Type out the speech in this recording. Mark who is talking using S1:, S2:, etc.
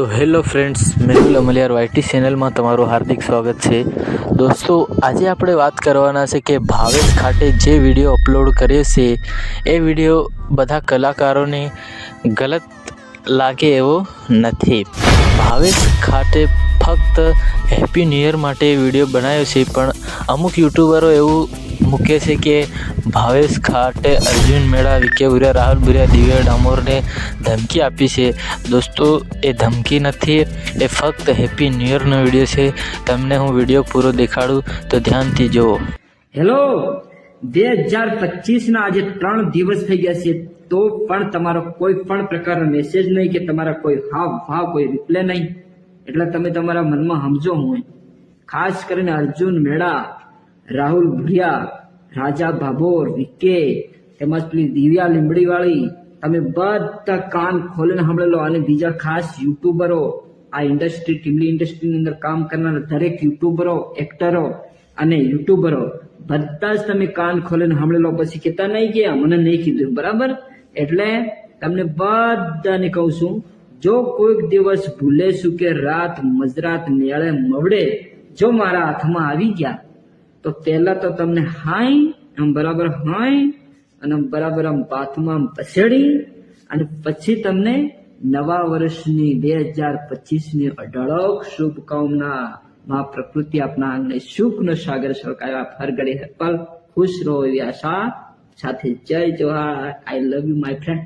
S1: તો hello friends Mehul Amaliyar YT ચેનલમાં તમારું હાર્દિક સ્વાગત છે. દોસ્તો, આજે આપણે વાત કરવાના છે કે ભાવેશ ખાટે જે વીડિયો અપલોડ કર્યો છે, એ વીડિયો બધા કલાકારોને ગલત લાગે એવો નથી. ભાવેશ ખાટે ફક્ત હેપી ન્યૂ યર માટે વીડિયો બનાવ્યો છે, પણ અમુક યુટ્યુબરો એવું મૂકે છે કે ભાવેશ ખાટે અર્જુન મેળા વિકે બુરિયા રાહુલ બુરિયા દિવ્ય ડામોરને ધમકી આપી છે. દોસ્તો, એ ધમકી નથી, એ ફક્ત હેપી ન્યૂ યરનો વીડિયો છે. તમને હું વીડિયો પૂરો દેખાડું, તો ધ્યાનથી જુઓ.
S2: હેલો! બે હજાર પચીસના આજે ત્રણ દિવસ થઈ ગયા છે, તો પણ તમારો કોઈ પણ પ્રકારનો મેસેજ નહીં કે તમારા કોઈ હાવ ભાવ, કોઈ રિપ્લે નહીં. એટલે તમે તમારા મનમાં સમજો હું. ખાસ કરીને અર્જુન મેળા રાહુલ ભુરિયા, રાજા ભાભોર, વિકે, તેમજ પેલી દિવ્યા લીંબડીવાળી, તમે બધા કાન ખોલીને સાંભળેલો. અને બીજા ખાસ યુટ્યુબરો, આ ઇન્ડસ્ટ્રી, ટીમલી ઇન્ડસ્ટ્રીની અંદર કામ કરનારા દરેક યુટ્યુબરો, એક્ટરો અને યુટ્યુબરો, બધા જ તમે કાન ખોલીને સાંભળેલો. પછી કહેતા નહીં ગયા મને નહીં કીધું, બરાબર? એટલે તમને બધાને કહું છું, જો કોઈક દિવસ ભૂલે છું કે રાત મજરાત નિયાળે મવડે, જો મારા હાથમાં આવી ગયા તો પહેલાં તો તમને હાય, આમ બરાબર હાય, અને બરાબર આમ બાથમાં આમ પછેડી, અને પછી તમને નવા વર્ષની બે હજાર પચીસની અઢળક શુભકામના માં પ્રકૃતિ આપના અંગને સુખનો સાગર સળકાવ્યા ફરગડી હેપલ ખુશ રહો એવી આશા સાથે. જય johar I love you my friend